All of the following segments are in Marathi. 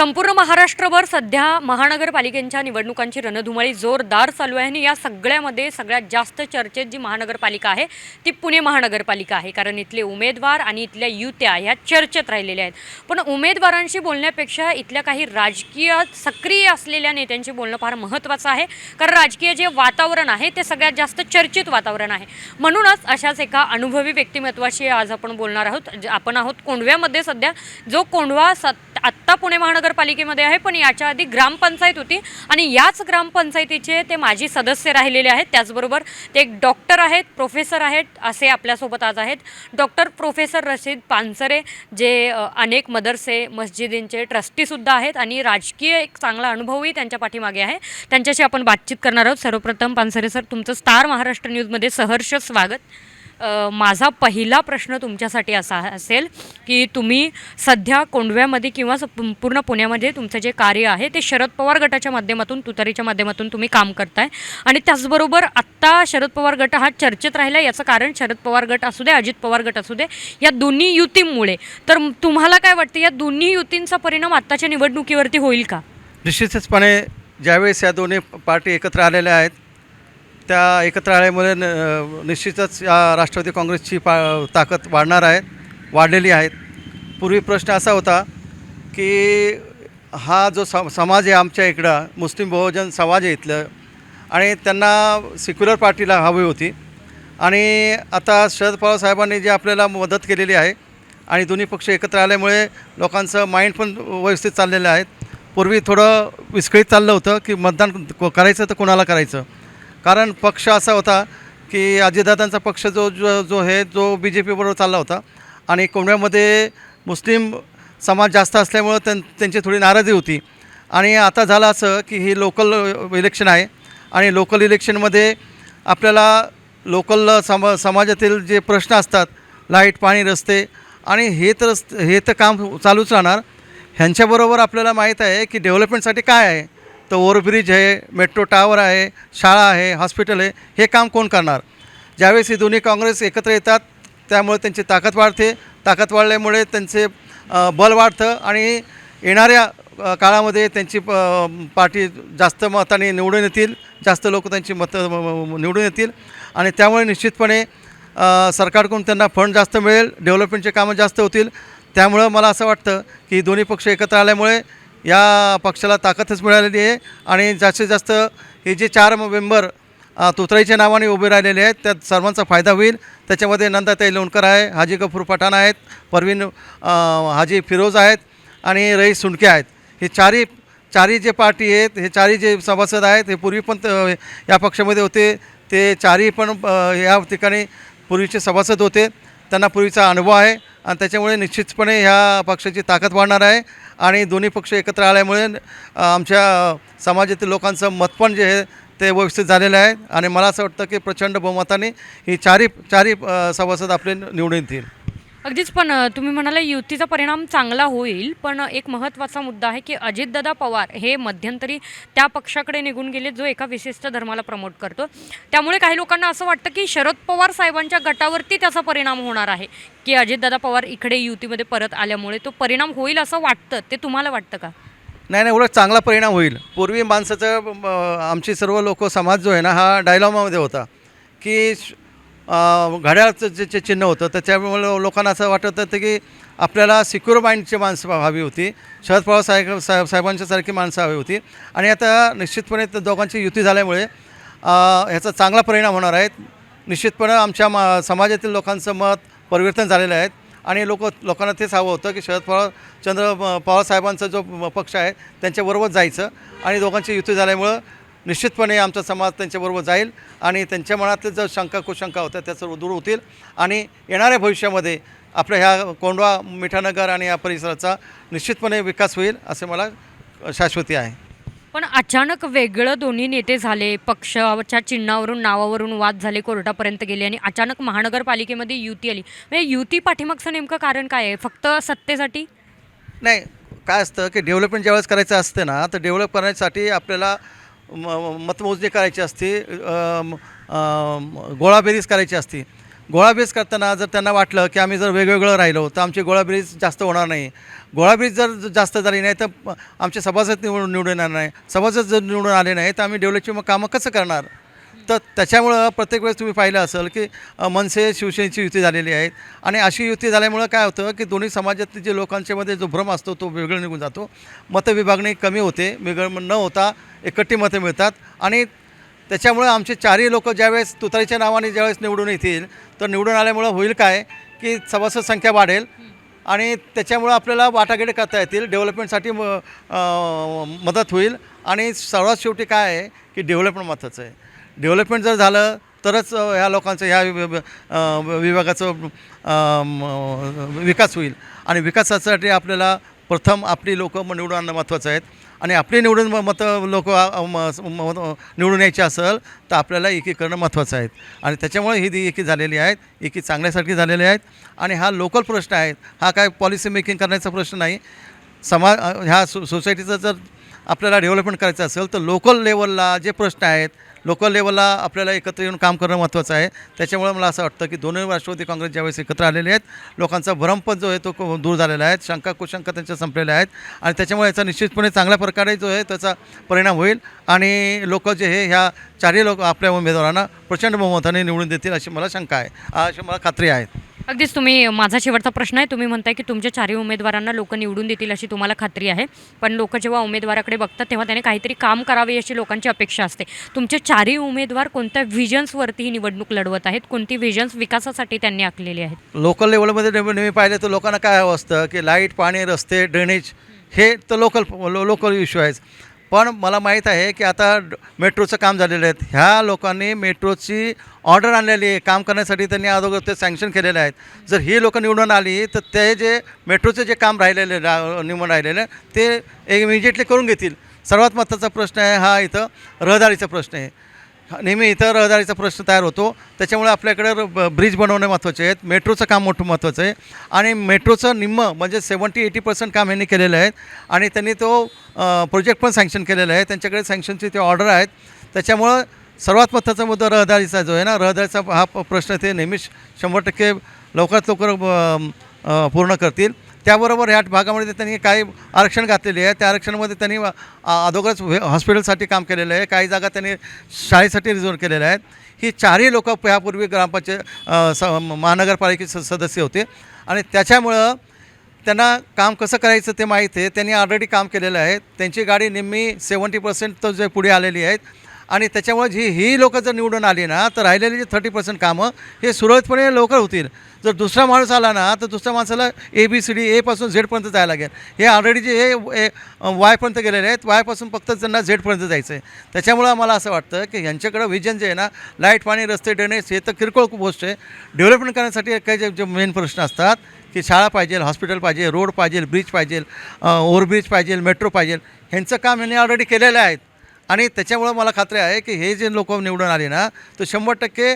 संपूर्ण महाराष्ट्रभर सध्या महानगरपालिकेच्या निवडणुकांची रणधुमाळी जोरदार चालू आहे आणि या सगळ्यामध्ये सगळ्यात जास्त चर्चेत जी महानगरपालिका आहे ती पुणे महानगरपालिका आहे. कारण इथले उमेदवार आणि इथल्या युत्या ह्या चर्चेत राहिलेल्या आहेत. पण उमेदवारांशी बोलण्यापेक्षा इथल्या काही राजकीय सक्रिय असलेल्या नेत्यांशी बोलणं फार महत्त्वाचं आहे. कारण राजकीय जे वातावरण आहे ते सगळ्यात जास्त चर्चित वातावरण आहे. म्हणूनच अशाच एका अनुभवी व्यक्तिमत्वाशी आज आपण बोलणार आहोत. ज- आपण आहोत कोंढव्यामध्ये सध्या. जो कोंढवा सत आत्ता पुणे महानगरपालिकेमध्ये आहे पण याच्या आधी ग्रामपंचायत होती आणि याच ग्रामपंचायतीचे ते माजी सदस्य राहिलेले आहेत. त्याचबरोबर ते एक डॉक्टर आहेत प्रोफेसर आहेत असे आपल्यासोबत आज आहेत. डॉक्टर प्रोफेसर रशीद पानसरे जे अनेक मदरसे मस्जिदींचे ट्रस्टीसुद्धा आहेत आणि राजकीय एक चांगला अनुभवही त्यांच्या पाठीमागे आहे. त्यांच्याशी आपण बातचीत करणार आहोत. सर्वप्रथम पानसरे सर तुमचं स्टार महाराष्ट्र न्यूजमध्ये सहर्ष स्वागत. माझा पहिला प्रश्न तुमच्यासाठी असा असेल की तुम्ही सध्या कोंडव्यामध्ये किंवा पूर्ण पुण्यामध्ये तुमचं जे कार्य आहे ते शरद पवार गटाच्या माध्यमातून तुतारीच्या माध्यमातून तुम्ही काम करताय. आणि त्याचबरोबर आत्ता शरद पवार गट हा चर्चेत राहिला याचं कारण शरद पवार गट असू दे अजित पवार गट असू दे या दोन्ही युतीमुळे. तर तुम्हाला काय वाटतं या दोन्ही युतींचा परिणाम आत्ताच्या निवडणुकीवरती होईल का? निश्चितचपणे ज्यावेळेस या दोन्ही पार्टी एकत्र आलेल्या आहेत त्या एकत्र आल्यामुळे न- निश्चितच या राष्ट्रवादी काँग्रेसची पा ताकद वाढणार आहे वाढलेली आहेत पूर्वी प्रश्न असा होता की हा जो सम समाज आहे आमच्या इकडं मुस्लिम बहुजन समाज आहे इथलं आणि त्यांना सेक्युलर पार्टीला हवी होती. आणि आता शरद पवार साहेबांनी जी आपल्याला मदत केलेली आहे आणि दोन्ही पक्ष एकत्र आल्यामुळे लोकांचं माइंड पण व्यवस्थित चाललेलं आहे. पूर्वी थोडं विस्कळीत चाललं होतं की मतदान को- करायचं तर कोणाला करायचं? कारण पक्ष असा होता की अजितदादांचा पक्ष जो जो जो आहे जो बी जे पीबरोबर चालला होता. आणि कोंढव्यामध्ये मुस्लिम समाज जास्त असल्यामुळं त्यां त्यांची थोडी नाराजी होती. आणि आता झालं असं की ही लोकल इलेक्शन आहे. आणि लोकल इलेक्शनमध्ये आपल्याला लोकल सम समाजातील जे प्रश्न असतात लाइट पाणी रस्ते आणि हे तर हे तर काम चालूच राहणार. ह्यांच्याबरोबर आपल्याला माहीत आहे की डेव्हलपमेंटसाठी काय आहे? तर ओव्हरब्रिज आहे मेट्रो टावर आहे शाळा आहे हॉस्पिटल आहे हे काम कोण करणार? ज्यावेळेस ही दोन्ही काँग्रेस एकत्र येतात त्यामुळे त्यांची ताकद वाढते. ताकद वाढल्यामुळे त्यांचे बल वाढतं आणि येणाऱ्या काळामध्ये त्यांची प पार्टी जास्त मताने निवडून येतील. जास्त लोक त्यांची मतं निवडून येतील. आणि त्यामुळे निश्चितपणे सरकारकडून त्यांना फंड जास्त मिळेल डेव्हलपमेंटचे कामं जास्त होतील. त्यामुळं मला असं वाटतं की दोन्ही पक्ष एकत्र आल्यामुळे या पक्षाला ताकदच मिळालेली आहे. आणि जास्तीत जास्त हे जे चार मेंबर तुतराईच्या नावाने उभे राहिलेले आहेत त्यात सर्वांचा फायदा होईल. त्याच्यामध्ये नंदाताई लोणकर आहे हाजी गफूर पठाण आहेत परवीन हाजी फिरोज आहेत आणि रईस सुंडके आहेत. हे चारही चारही जे पार्टी आहेत हे चारही जे सभासद आहेत हे पूर्वी पण या पक्षामध्ये होते. ते चारही पण या ठिकाणी पूर्वीचे सभासद होते. त्यांना पूर्वीचा अनुभव आहे. आणि त्याच्यामुळे निश्चितपणे ह्या पक्षाची ताकद वाढणार आहे. आणि दोन्ही पक्ष एकत्र आल्यामुळे आमच्या समाजातील लोकांचं मत पण जे आहे ते व्यवस्थित झालेलं आहे. आणि मला असं वाटतं की प्रचंड बहुमताने ही चारही चारही सभासद आपले निवडून येतील. अगदीच पण तुम्ही म्हणाला युतीचा परिणाम चांगला होईल पण एक महत्त्वाचा मुद्दा आहे की अजितदादा पवार हे मध्यंतरी त्या पक्षाकडे निघून गेले जो एका विशिष्ट धर्माला प्रमोट करतो. त्यामुळे काही लोकांना असं वाटतं की शरद पवार साहेबांच्या गटावरती त्याचा परिणाम होणार आहे की अजितदादा पवार इकडे युतीमध्ये परत आल्यामुळे तो परिणाम होईल असं वाटतं ते तुम्हाला वाटतं का? नाही नाही उलट चांगला परिणाम होईल. पूर्वी माणसाचं आमची सर्व लोक समाज जो आहे ना हा डायलॉमामध्ये होता की घड्याळचं जे जे चिन्ह होतं तर त्याच्यामुळे लोकांना असं वाटत होतं की आपल्याला सिक्युअर माइंडची माणसं हवी होती. शरद पवार साहेब साहेब साहेबांच्यासारखी माणसं हवी होती. आणि आता निश्चितपणे त्या दोघांची युती झाल्यामुळे ह्याचा चांगला परिणाम होणार आहे. निश्चितपणे आमच्या मा समाजातील लोकांचं मत परिवर्तन झालेलं आहे. आणि लोक लोकांना तेच हवं होतं की शरद पवार चंद्र पवारसाहेबांचा जो पक्ष आहे त्यांच्याबरोबर जायचं. आणि दोघांची युती झाल्यामुळं निश्चितपणे आमचा समाज त्यांच्याबरोबर जाईल आणि त्यांच्या मनातले जर शंका कुशंका होत्या त्या सर्व दूर होतील आणि येणाऱ्या भविष्यामध्ये आपल्या ह्या कोंडवा मिठानगर आणि या परिसराचा निश्चितपणे विकास होईल असे मला शाश्वती आहे. पण अचानक वेगळं दोन्ही नेते झाले पक्षाच्या चिन्हावरून नावावरून वाद झाले कोर्टापर्यंत गेले आणि अचानक महानगरपालिकेमध्ये युती आली. म्हणजे युती पाठीमागचं नेमकं कारण काय आहे? फक्त सत्तेसाठी? नाही काय असतं की डेव्हलपमेंट ज्यावेळेस करायचं असते ना तर डेव्हलप करण्यासाठी आपल्याला म- मतमोजणी करायची असते गोळाबेरीज करायची असते. गोळाबेरीज करताना जर त्यांना वाटलं की आम्ही जर वेगवेगळं राहिलो तर आमची गोळाबेरीज जास्त होणार नाही. गोळाबेरीज जर जास्त झाली नाही तर आमचे सभासद निवडून निवडून येणार नाही. सभासद जर निवडून आले नाही तर आम्ही डेव्हलपची मग कामं कसं करणार? तर त्याच्यामुळं प्रत्येक वेळेस तुम्ही पाहिलं असेल की मनसे शिवसेनेची युती झालेली आहे आणि अशी युती झाल्यामुळं काय होतं की दोन्ही समाजातील जे लोकांच्यामध्ये जो भ्रम असतो तो वेगळं निघून जातो. मतविभागणी कमी होते वेगळं न होता एकट्टी मतं मिळतात. आणि त्याच्यामुळं आमचे चारही लोक ज्यावेळेस तुतारीच्या नावाने ज्यावेळेस निवडून येतील तर निवडून आल्यामुळं होईल काय की सभासद संख्या वाढेल. आणि त्याच्यामुळं आपल्याला वाटाघाटी करता येतील डेव्हलपमेंटसाठी म- मदत होईल. आणि सर्वात शेवटी काय आहे की डेव्हलपमेंट महत्त्वाचं आहे. डेव्हलपमेंट जर झालं तरच ह्या लोकांचं ह्या विभागाचं विकास होईल. आणि विकासासाठी आपल्याला प्रथम आपली लोक निवडून आणणं महत्त्वाचं आहेत. आणि आपली निवडून म- मतं लोक निवडून यायची असेल तर आपल्याला एकी करणं महत्त्वाचं आहे आणि त्याच्यामुळे ही दी एकी झालेली आहेत एकी चांगल्यासारखी झालेली आहेत. आणि हा लोकल प्रश्न आहे हा काय पॉलिसी मेकिंग करण्याचा प्रश्न नाही. समाज ह्या सो सोसायटीचं जर आपल्याला डेव्हलपमेंट करायचं असेल तर लोकल लेवलला जे प्रश्न आहेत लोकल लेवलला आपल्याला एकत्र येऊन काम करणं महत्त्वाचं आहे. त्याच्यामुळे मला असं वाटतं की दोन्ही राष्ट्रवादी काँग्रेस ज्यावेळेस एकत्र आलेले आहेत लोकांचा भ्रमपण जो आहे तो दूर झालेला आहे. शंका कुशंका त्यांच्या संपलेल्या आहेत. आणि त्याच्यामुळे याचा निश्चितपणे चांगल्या प्रकारे जो आहे त्याचा परिणाम होईल. आणि लोक जे हे ह्या चारही लोक आपल्या उमेदवारांना प्रचंड बहुमताने निवडून देतील अशी मला शंका आहे. अशी मला खात्री आहे. अगदीच तुम्ही माझा शेवटचा प्रश्न आहे. तुम्ही म्हणताय की तुमच्या चारही उमेदवारांना लोक निवडून देतील अशी तुम्हाला खात्री आहे. पण लोक जेव्हा उमेदवाराकडे बघतात तेव्हा त्याने काहीतरी काम करावे अशी लोकांची अपेक्षा असते. तुमचे चारही उमेदवार कोणत्या व्हिजन्सवरती ही निवडणूक लढवत आहेत? कोणती व्हिजन्स विकासासाठी त्यांनी आखलेली आहेत? लोकल लेवलमध्ये नेहमी पाहिलं तर लोकांना काय हवं असतं की लाइट पाणी रस्ते ड्रेनेज हे तर लोकल लो लोकल इश्यू आहेच. पण मला माहीत आहे की आता मेट्रोचं काम झालेलं आहे. ह्या लोकांनी मेट्रोची ऑर्डर आणलेली आहे. काम करण्यासाठी त्यांनी अगोदर ते सँक्शन केलेले आहेत. जर ही लोकं निवडून आली तर ते जे मेट्रोचे जे काम राहिलेलं आहे, रा निवडून राहिलेलं आहे, ते इमिजिएटली करून घेतील. सर्वात महत्त्वाचा प्रश्न आहे हा इथं रहदारीचा प्रश्न आहे. नेहमी इतर रहदारीचा प्रश्न तयार होतो. त्याच्यामुळे आपल्याकडे र- ब्रिज बनवणे महत्त्वाचे आहेत. मेट्रोचं काम मोठं महत्त्वाचं आहे. आणि मेट्रोचं निम्म म्हणजे सेवन्टी एटी पर्सेंट काम यांनी केलेलं आहे. आणि त्यांनी तो प्रोजेक्ट पण सँक्शन केलेला आहे. त्यांच्याकडे सँक्शनचे ते ऑर्डर आहेत. त्याच्यामुळं सर्वात महत्त्वाचा मुद्दा रहदारीचा जो आहे ना रहदारीचा हा प्रश्न ते नेहमीच शंभर टक्के लवकरात लवकर पूर्ण करतील. त्याबरोबर ह्या भागामध्ये त्यांनी काही आरक्षण घातलेले आहे. त्या आरक्षणामध्ये त्यांनी अगोदरच हॉस्पिटलसाठी काम केलेलं आहे. काही जागा त्यांनी शाळेसाठी रिझर्व केलेल्या आहेत. ही चारही लोक यापूर्वी ग्रामपंचायत स महानगरपालिकेचे सदस्य होते. आणि त्याच्यामुळं त्यांना काम कसं करायचं ते माहीत आहे. त्यांनी ऑलरेडी काम केलेलं आहे. त्यांची गाडी निम्मी सेवन्टी पर्सेंट तर जे पुढे आलेली आहेत आणि त्याच्यामुळे जी ही लोक जर निवडून आली ना तर राहिलेली जी थर्टी पर्सेंट कामं हे सुरळीतपणे लवकर होतील. जर दुसरा माणूस आला ना तर दुसऱ्या माणसाला ए बी सी डी एपासून झेडपर्यंत जायला लागेल. हे ऑलरेडी जे हे वायपर्यंत गेलेले आहेत. वायपासून फक्त त्यांना झेडपर्यंत जायचं आहे त्याच्यामुळं मला असं वाटतं की यांच्याकडं विजन जे आहे ना लाइट पाणी रस्ते ड्रेनेज हे तर किरकोळ गोष्ट आहे. डेव्हलपमेंट करण्यासाठी काही जे जे मेन प्रश्न असतात की शाळा पाहिजे हॉस्पिटल पाहिजे रोड पाहिजे ब्रिज पाहिजे ओव्हरब्रिज पाहिजे मेट्रो पाहिजे. ह्यांचं काम यांनी ऑलरेडी केलेलं आहे. आणि त्याच्यामुळं मला खात्री आहे की हे जे लोक निवडून आले ना तर शंभर टक्के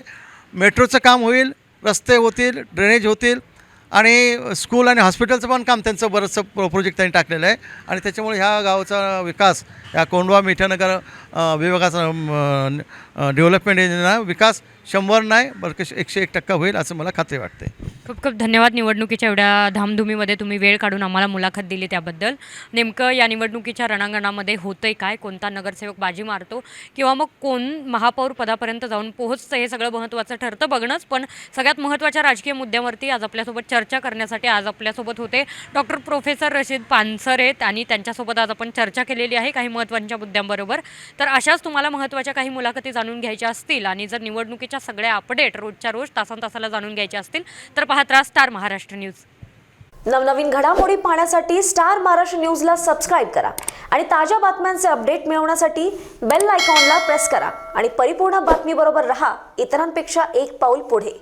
मेट्रोचं काम होईल रस्ते होतील ड्रेनेज होतील आणि स्कूल आणि हॉस्पिटलचं पण काम त्यांचं बरंचसं प्रो प्रोजेक्ट त्यांनी टाकलेलं आहे. आणि त्याच्यामुळे ह्या गावाचा विकास या कोंडवा मिठानगर विभागाचा डेव्हलपमेंट योजना विकास शंभर नाही बरं एकशे एक टक्का होईल असं मला खात्री वाटते. खूप खूप धन्यवाद निवडणुकीच्या एवढ्या धामधुमीमध्ये तुम्ही वेळ काढून आम्हाला मुलाखत दिली त्याबद्दल. नेमकं या निवडणुकीच्या रणांगणामध्ये होतंय काय? कोणता नगरसेवक बाजी मारतो? किंवा मग कोण महापौर पदापर्यंत जाऊन पोहोचतं हे सगळं महत्त्वाचं ठरतं बघणंच पण सगळ्यात महत्त्वाच्या राजकीय मुद्द्यावरती आज आपल्यासोबत चर्चा करण्यासाठी आज आपल्यासोबत होते डॉक्टर प्रोफेसर रशीद पानसर आहेत आणि त्यांच्यासोबत आज आपण चर्चा केलेली आहे काही महत्त्वाच्या मुद्द्यांबरोबर. तर अशाच तुम्हाला महत्त्वाच्या काही मुलाखती जाणून घ्यायच्या असतील आणि जर निवडणुकीच्या सगळ्या अपडेट रोजच्या रोज तासन तासाला जाणून घ्यायचे असतील तर पाहत राहा स्टार महाराष्ट्र न्यूज नवनवीन घडामोडी पाहण्यासाठी स्टार महाराष्ट्र न्यूजला सबस्क्राईब करा आणि ताज्या बातम्यांचे अपडेट मिळवण्यासाठी बेल आयकॉनला प्रेस करा. आणि परिपूर्ण बातमीबरोबर रहा इतरांपेक्षा एक पाऊल पुढे.